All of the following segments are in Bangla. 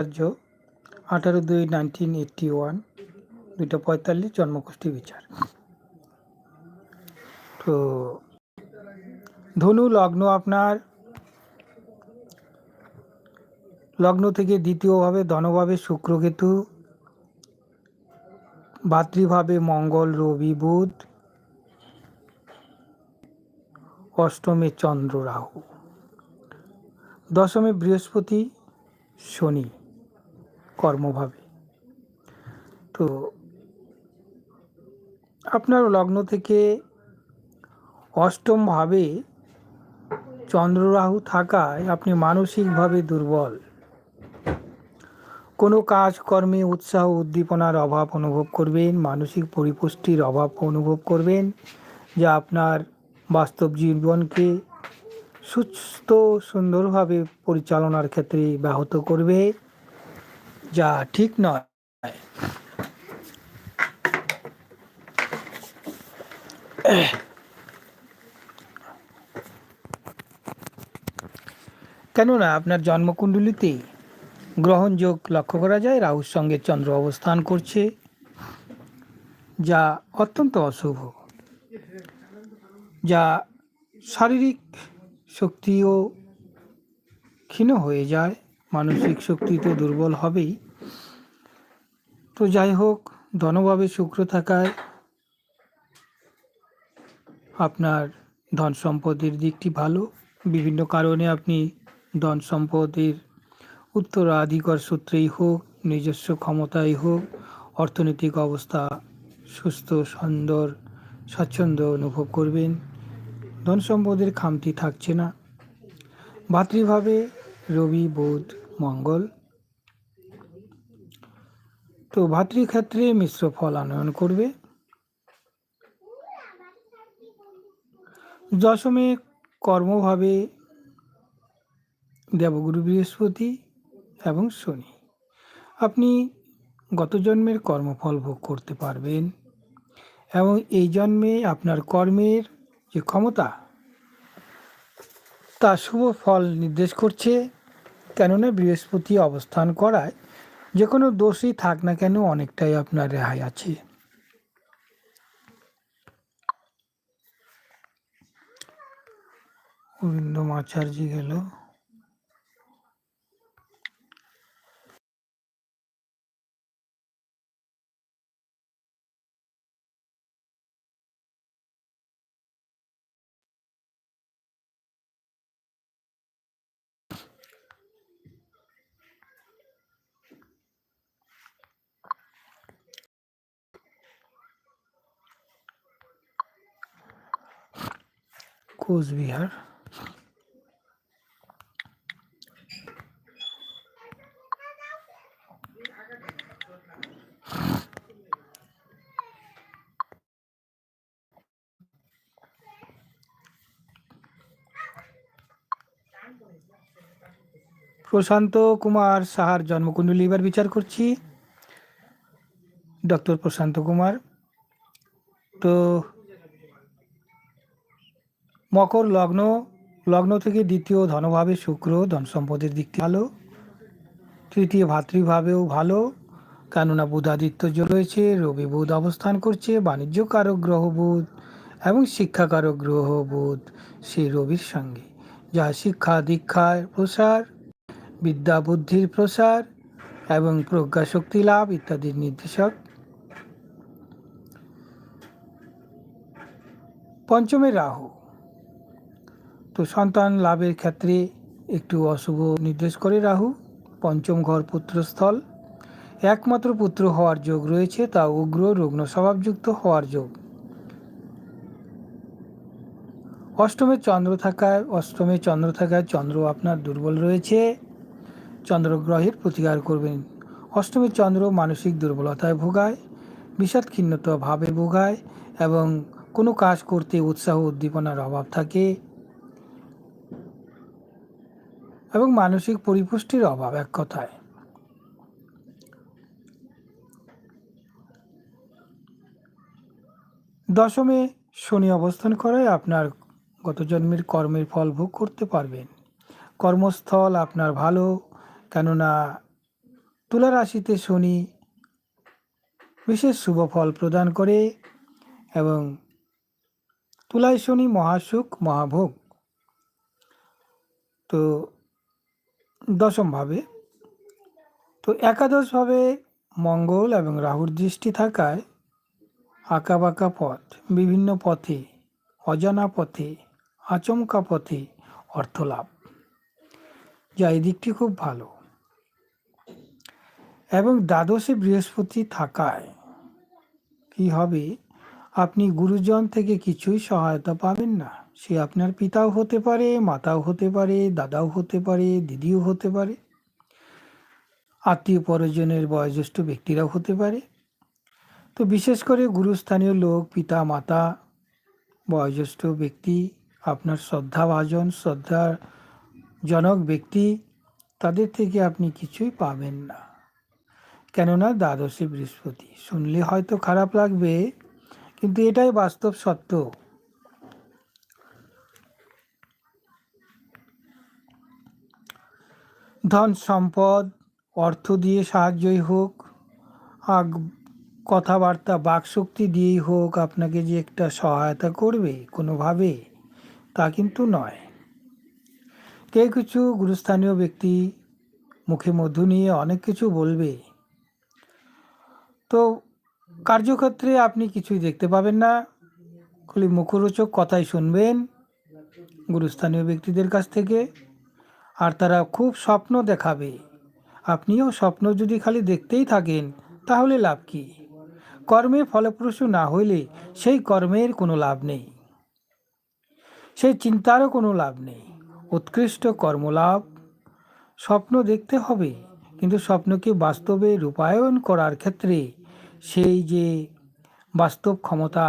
আঠারো দুই নাইনটিন এইটটি ওয়ান দুইটা পঁয়তাল্লিশ জন্মগোষ্ঠী বিচার। তো, ধনু লগ্ন আপনার? লগ্ন থেকে দ্বিতীয়ভাবে ধনভাবে শুক্রকেতু, ভাতৃভাবে মঙ্গল, রবি, বুধ, অষ্টমে চন্দ্র, রাহু, দশমে বৃহস্পতি, শনি। কর্মভাবে। তো আপনার লগ্ন থেকে অষ্টমভাবে চন্দ্র রাহু থাকায় আপনি মানসিকভাবে দুর্বল। কোনো কাজকর্মে উৎসাহ উদ্দীপনার অভাব অনুভব করবেন, মানসিক পরিপুষ্টির অভাব অনুভব করবেন, যা আপনার বাস্তব জীবনকে সুস্থ সুন্দরভাবে পরিচালনার ক্ষেত্রে ব্যাহত করবে। যা ঠিক নয়। কেননা আপনার জন্মকুণ্ডলিতে গ্রহণযোগ লক্ষ্য করা যায়, রাহুর সঙ্গে চন্দ্র অবস্থান করছে, যা অত্যন্ত অশুভ। যা শারীরিক শক্তিও ক্ষীণ হয়ে যায়। মানসিক শক্তি তো দুর্বল হবেই। তো যাই হোক, ধনভাবে শুক্র থাকায় আপনার ধন সম্পদের দিকটি ভালো। বিভিন্ন কারণে আপনি ধন সম্পদের উত্তরাধিকার সূত্রেই হোক, নিজস্ব ক্ষমতাই হোক, অর্থনৈতিক অবস্থা সুস্থ, সুন্দর, স্বাচ্ছন্দ্য অনুভব করবেন। ধন সম্পদের খামতি থাকছে না। ভাতৃভাবে রবি, বুধ, মঙ্গল। তো ভাতৃক্ষেত্রে মিশ্র ফল আনয়ন করবে। দশমে কর্মভাবে দেবগুরু বৃহস্পতি এবং শনি। আপনি গত জন্মের কর্মফল ভোগ করতে পারবেন এবং এই জন্মে আপনার কর্মের যে ক্ষমতা, তা শুভ ফল নির্দেশ করছে। কেননা বৃহস্পতি অবস্থান করায় যে কোনো দোষই থাক না কেন অনেকটাই আপনার রেহাই আছে। অরিন্দম আচার্য গেল। কোচবিহার। প্রশান্ত কুমার সাহার জন্মকুণ্ডলী এবার বিচার করছি। ডক্টর প্রশান্ত কুমার। তো মকর লগ্ন লগ্ন থেকে দ্বিতীয় ধনভাবে শুক্র, ধন সম্পদের দিকটি ভালো। তৃতীয় ভাতৃভাবেও ভালো, কেননা বুধাদিত্য রয়েছে, রবি বুধ অবস্থান করছে, বাণিজ্য কারক গ্রহ বুধ এবং শিক্ষাকারক গ্রহ বুধ, সেই রবির সঙ্গে। যা শিক্ষা দীক্ষার প্রসার, বিদ্যা বুদ্ধির প্রসার এবং প্রজ্ঞাশক্তি লাভ ইত্যাদির নির্দেশক। পঞ্চমে রাহু। তো সন্তান লাভের ক্ষেত্রে একটু অশুভ নির্দেশ করে রাহু, পঞ্চম ঘর পুত্রস্থল। একমাত্র পুত্র হওয়ার যোগ রয়েছে, তা উগ্র রুগ্ন স্বভাবযুক্ত হওয়ার যোগ। অষ্টমে চন্দ্র থাকায়, অষ্টমে চন্দ্র থাকায় চন্দ্র আপনার দুর্বল রয়েছে। চন্দ্রগ্রহের প্রতিকার করবেন। অষ্টমী চন্দ্র মানসিক দুর্বলতায় ভোগায় বিষাদক্ষিন্নতা ভাবে ভোগায় এবং কোনো কাজ করতে উৎসাহ উদ্দীপনার অভাব থাকে। এবং মানসিক পরিপুষ্টির অভাব এক কথায়। দশমে শনি অবস্থান করায় আপনার গত জন্মের কর্মের ফল ভোগ করতে পারবেন। কর্মস্থল আপনার ভালো, কেননা তুলা রাশিতে শনি বিশেষ শুভ ফল প্রদান করে এবং তুলায় শনি মহাসুখ, মহাভোগ। তো দশমভাবে। তো একাদশভাবে মঙ্গল এবং রাহুর দৃষ্টি থাকায় আঁকাবাঁকা পথ, বিভিন্ন পথে, অজানা পথে, আচমকা পথে অর্থলাভ যা এই দিকটি খুব ভালো। এবং দ্বাদশে বৃহস্পতি থাকায় কি হবে? আপনি গুরুজন থেকে কিছুই সহায়তা পাবেন না। সে আপনার পিতাও হতে পারে, মাতাও হতে পারে, দাদাও হতে পারে, দিদিও হতে পারে। আত্মীয় পরজনের বয়োজ্যেষ্ঠ ব্যক্তিরাও হতে পারে। তো বিশেষ করে গুরুস্থানীয় লোক, পিতা, মাতা, বয়োজ্যেষ্ঠ ব্যক্তি, আপনার শ্রদ্ধাভাজন শ্রদ্ধার জনক ব্যক্তি, তাদের থেকে আপনি কিছুই পাবেন না। কেননা দ্বাদশী বৃহস্পতি। শুনলে হয়তো খারাপ লাগবে, কিন্তু এটাই বাস্তব সত্য। ধন সম্পদ, অর্থ দিয়ে সাহায্যই হোক, আগ, কথাবার্তা, বাকশক্তি দিয়েই হোক আপনাকে যে একটা সহায়তা করবে কোনোভাবে, তা কিন্তু নয়। কেউ কিছু গুরুস্থানীয় ব্যক্তি মুখে মধু নিয়ে অনেক কিছু বলবে। তো কার্যক্ষেত্রে আপনি কিছুই দেখতে পাবেন না। খালি মুখরোচক কথাই শুনবেন গুরুস্থানীয় ব্যক্তিদের কাছ থেকে। আর তারা খুব স্বপ্ন দেখাবে। আপনিও স্বপ্ন যদি খালি দেখতেই থাকেন, তাহলে লাভ কি? কর্মে ফলপ্রসূ না হইলে সেই কর্মের কোনো লাভ নেই। সেই চিন্তারও কোনো লাভ নেই। উৎকৃষ্ট কর্মলাভ। স্বপ্ন দেখতে হবে, কিন্তু স্বপ্নকে বাস্তবে রূপায়ণ করার ক্ষেত্রে সেই যে বাস্তব ক্ষমতা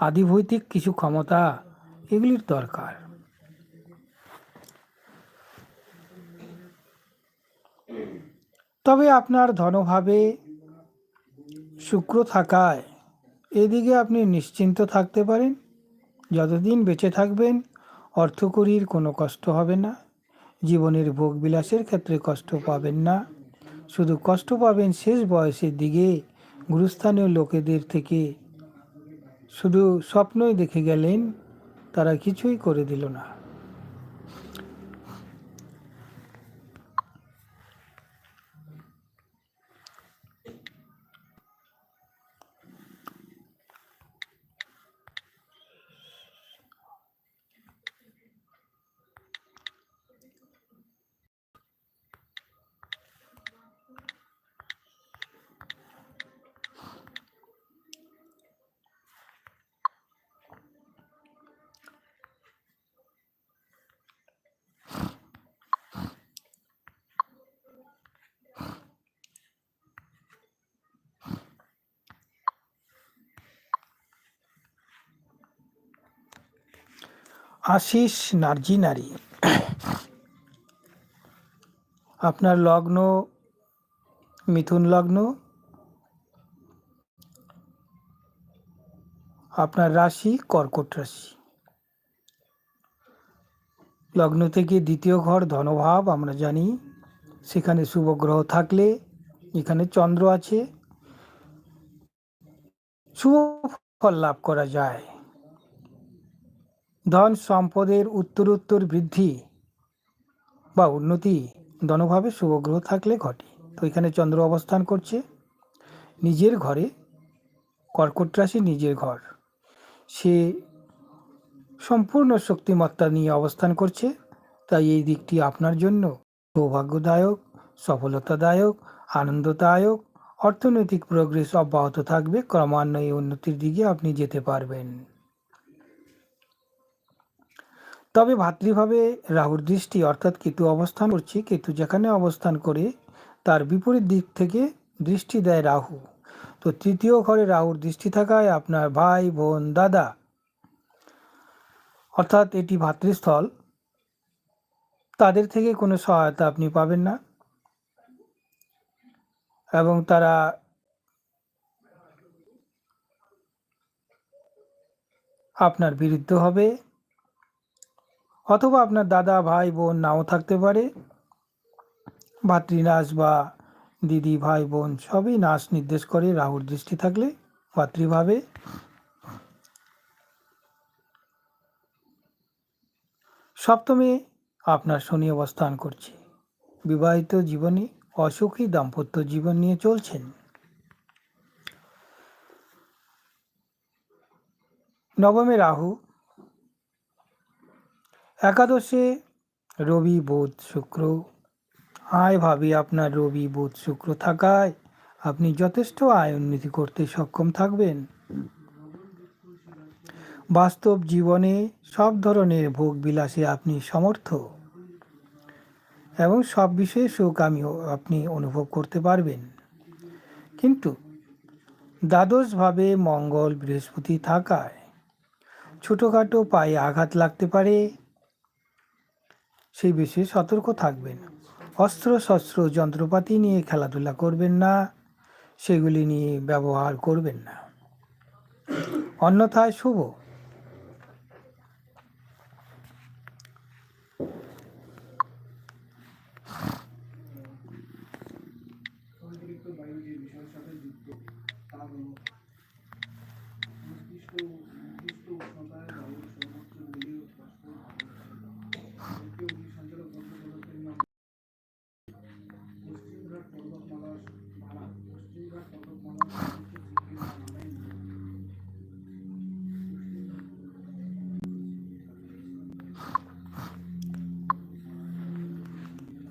আদিভৌতিক কিছু ক্ষমতা, এগুলির দরকার। তবে আপনার ধনভাবে শুক্র থাকায় এদিকে আপনি নিশ্চিন্ত থাকতে পারেন। যতদিন বেঁচে থাকবেন, অর্থকরীর কোনো কষ্ট হবে না। জীবনের ভোগ বিলাসের ক্ষেত্রে কষ্ট পাবেন না। শুধু কষ্ট পাবেন শেষ বয়সের দিকে। গুরুস্থানীয় লোকেদের থেকে শুধু স্বপ্নই দেখে গেলেন, তারা কিছুই করে দিল না। আশিস নার্জি নারী। আপনার লগ্ন, মিথুন লগ্ন। আপনার রাশি, কর্কট রাশি। লগ্ন থেকে দ্বিতীয় ঘর, ধনভাব, আমরা জানি। সেখানে শুভ গ্রহ থাকলে, এখানে চন্দ্র আছে। শুভ ফল লাভ করা যায়। ধন সম্পদের উত্তরোত্তর বৃদ্ধি বা উন্নতি ধনভাবে শুভগ্রহ থাকলে ঘটে। তো এখানে চন্দ্র অবস্থান করছে। নিজের ঘরে কর্কট রাশি নিজের ঘর। সে সম্পূর্ণ শক্তিমত্তা নিয়ে অবস্থান করছে। তাই এই দিকটি আপনার জন্য সৌভাগ্যদায়ক, সফলতাদায়ক, আনন্দদায়ক, অর্থনৈতিক প্রোগ্রেস অব্যাহত থাকবে। ক্রমান্বয়ে উন্নতির দিকে আপনি যেতে পারবেন। তবে ভাতৃভাবে রাহুর দৃষ্টি অর্থাৎ কেতু অবস্থান করছে। কেতু যেখানে অবস্থান করে, তার বিপরীত দিক থেকে দৃষ্টি দেয় রাহু। তো তৃতীয় ঘরে রাহুর দৃষ্টি থাকায় আপনার ভাই, বোন, দাদা, অর্থাৎ এটি ভাতৃস্থল, তাদের থেকে কোনো সহায়তা আপনি পাবেন না। এবং তারা আপনার বিরুদ্ধ হবে। অথবা আপনার দাদা, ভাই, বোন নাও থাকতে পারে। ভাতৃনাশ বা দিদি, ভাই, বোন সবই নাশ নির্দেশ করে রাহুর দৃষ্টি থাকলে ভাতৃভাবে। সপ্তমে আপনার শনি অবস্থান করছে। বিবাহিত জীবনে অসুখী দাম্পত্য জীবন নিয়ে চলছেন। নবমে রাহু একাদশে রবি বুধ শুক্র। আয় ভাবে আপনার রবি বুধ শুক্র থাকায় আপনি যথেষ্ট আয় উন্নতি করতে সক্ষম থাকবেন। বাস্তব জীবনে সব ধরনের ভোগ বিলাসে আপনি সমর্থ। এবং সব বিষয়ে সুখ আমি আপনি অনুভব করতে পারবেন। কিন্তু দ্বাদশভাবে মঙ্গল বৃহস্পতি থাকায় ছোটোখাটো পায়ে আঘাত লাগতে পারে সেই বিষয়ে সতর্ক থাকবেন। অস্ত্র, শস্ত্র, যন্ত্রপাতি নিয়ে খেলাধুলা করবেন না। সেগুলি নিয়ে ব্যবহার করবেন না। অন্যথায় শুভ।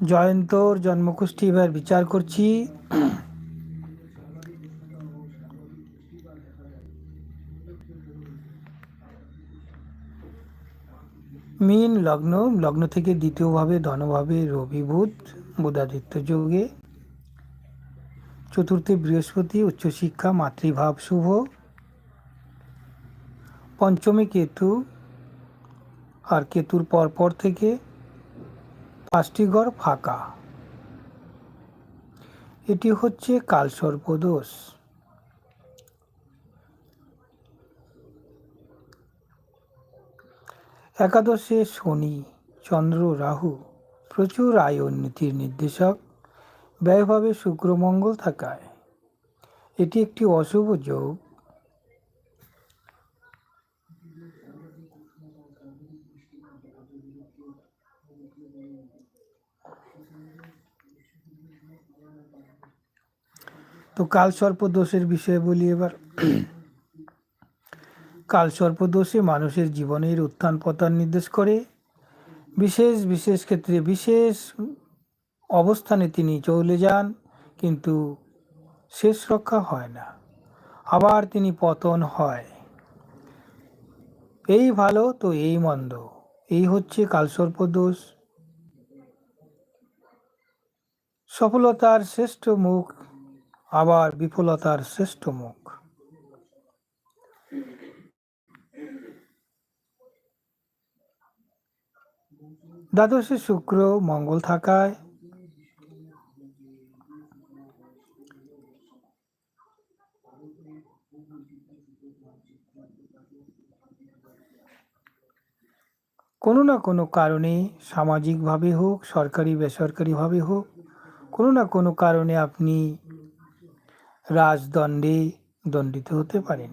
জয়ন্তর জন্মকুষ্ঠী এবার বিচার করছি। মীন লগ্ন লগ্ন থেকে দ্বিতীয়ভাবে ধনভাবে রবি বুধ বুধাদিত্য যোগে। চতুর্থে বৃহস্পতি, উচ্চশিক্ষা, মাতৃভাব শুভ। পঞ্চমী কেতু, আর কেতুর পরপর থেকে পাঁচটি ঘর ফাঁকা। এটি হচ্ছে কালসর্পদোষ একাদশে শনি, চন্দ্র, রাহু প্রচুর আয় উন্নতির নির্দেশক। ব্যয়ভাবে শুক্রমঙ্গল থাকায়। এটি একটি অশুভ যোগ। তো কালসর্প দোষের বিষয়ে বলি এবার। কালসর্প দোষে মানুষের জীবনের উত্থান পতন নির্দেশ করে। বিশেষ বিশেষ ক্ষেত্রে বিশেষ অবস্থানে তিনি চলে যান, কিন্তু শেষ রক্ষা হয় না। আবার তিনি পতন হয়। এই ভালো তো এই মন্দ। এই হচ্ছে কালসর্প দোষ সফলতার শ্রেষ্ঠ মুখ আবার বিফলতার শ্রেষ্ঠ মুখ। দ্বাদশে শুক্র মঙ্গল থাকায় কোনো না কোনো কারণে সামাজিকভাবে হোক, সরকারি, বেসরকারিভাবে হোক, কোনো না কোনো কারণে আপনি রাজদণ্ডে দণ্ডিত হতে পারেন।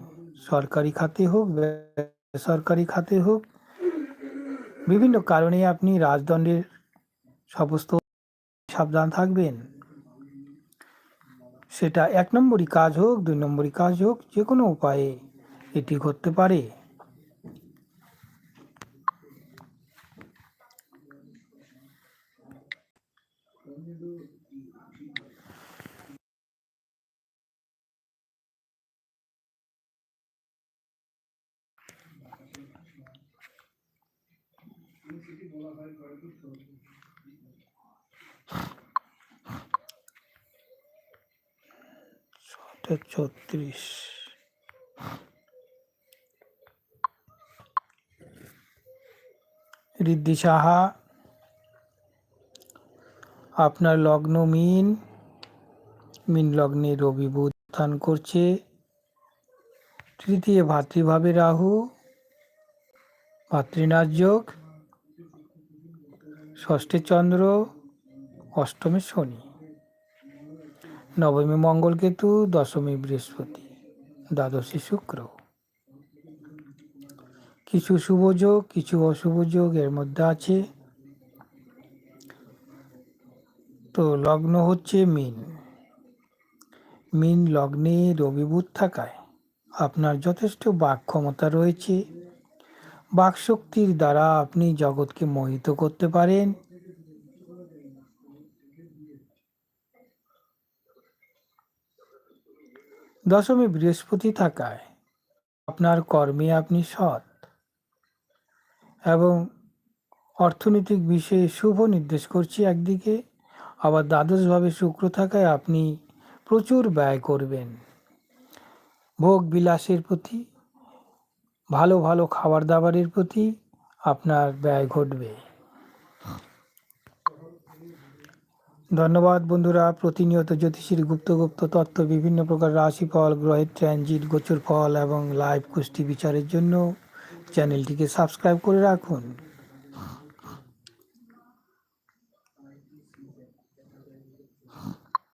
সরকারি খাতে হোক, বেসরকারি খাতে হোক, বিভিন্ন কারণে আপনি রাজদণ্ডের সমস্ত সাবধান থাকবেন। সেটা এক নম্বরই কাজ হোক, দুই নম্বরই কাজ হোক যে কোনো উপায়ে এটি করতে পারে। ছটা ছত্রিশ। ঋদ্ধি সাহা। আপনার লগ্ন মিন। মিন লগ্নে রবি বুধ স্থান করছে। তৃতীয় ভাতৃভাবে রাহু। ভাতৃনাথ যোগ। ষষ্ঠে চন্দ্র, অষ্টমে শনি, নবমী মঙ্গল কেতু, দশমী বৃহস্পতি, দ্বাদশী শুক্র। কিছু শুভ যোগ, কিছু অশুভ যোগ এর মধ্যে আছে। তো লগ্ন হচ্ছে মিন। মিন লগ্নে রবি বুধ থাকায় আপনার যথেষ্ট বাক ক্ষমতা রয়েছে। বাকশক্তির দ্বারা আপনি জগৎকে মোহিত করতে পারেন। দশমী বৃহস্পতি থাকায় আপনার কর্মে আপনি সৎ এবং অর্থনৈতিক বিষয়ে শুভ নির্দেশ করছি একদিকে, আবার দ্বাদশভাবে শুক্র থাকায় আপনি প্রচুর ব্যয় করবেন। ভোগ বিলাসের প্রতি ভালো ভালো খাবার দাবারের প্রতি আপনার ব্যয় ঘটবে। ধন্যবাদ বন্ধুরা। প্রতিনিয়ত জ্যোতিষীর গুপ্ত গুপ্ত তত্ত্ব, বিভিন্ন প্রকার রাশিফল, গ্রহের ট্রানজিট গোচর ফল এবং লাইভ কুষ্টি বিচারের জন্য চ্যানেলটিকে সাবস্ক্রাইব করে রাখুন।